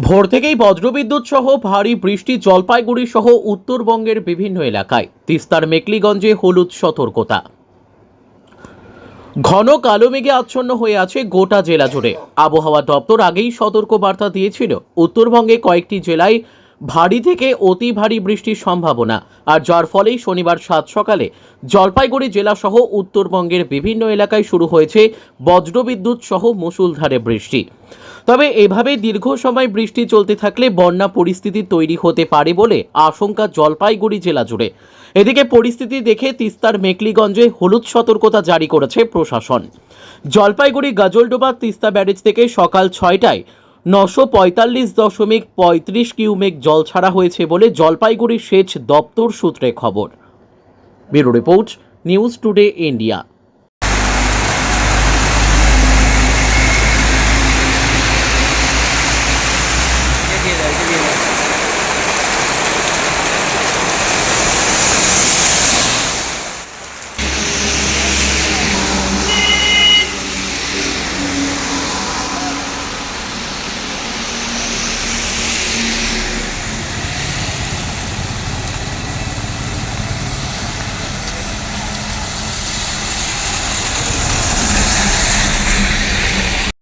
ভোর থেকেই বজ্রবিদ্যুৎ সহ ভারী বৃষ্টি, জলপাইগুড়ি সহ উত্তরবঙ্গের বিভিন্ন এলাকায়। তিস্তার মেকলিগঞ্জে হলুদ সতর্কতা। ঘন কালো মেঘে আচ্ছন্ন হয়ে আছে গোটা জেলা জুড়ে। আবহাওয়া দপ্তর আগেই সতর্ক বার্তা দিয়েছিল। উত্তরবঙ্গে কয়েকটি জেলায় ভারী থেকে অতি ভারী বৃষ্টির সম্ভাবনা। আর যার ফলেই শনিবার সাত সকালে জলপাইগুড়ি জেলা সহ উত্তরবঙ্গের বিভিন্ন এলাকায় শুরু হয়েছে বজ্রবিদ্যুৎ সহ মুসুলধারে বৃষ্টি। তবে এভাবে দীর্ঘ সময় বৃষ্টি চলতে থাকলে বন্যা পরিস্থিতি তৈরি হতে পারে বলে আশঙ্কা জলপাইগুড়ি জেলা জুড়ে। এদিকে পরিস্থিতি দেখে তিস্তার মেকলিগঞ্জে হলুদ সতর্কতা জারি করেছে প্রশাসন। জলপাইগুড়ি গাজলডোবা তিস্তা ব্যারেজ থেকে সকাল ছয়টায় নশো পঁয়তাল্লিশ দশমিক পঁয়ত্রিশ কিউমেক জল ছাড়া হয়েছে বলে জলপাইগুড়ি সেচ দপ্তর সূত্রে খবর। Bureau report, news today, India.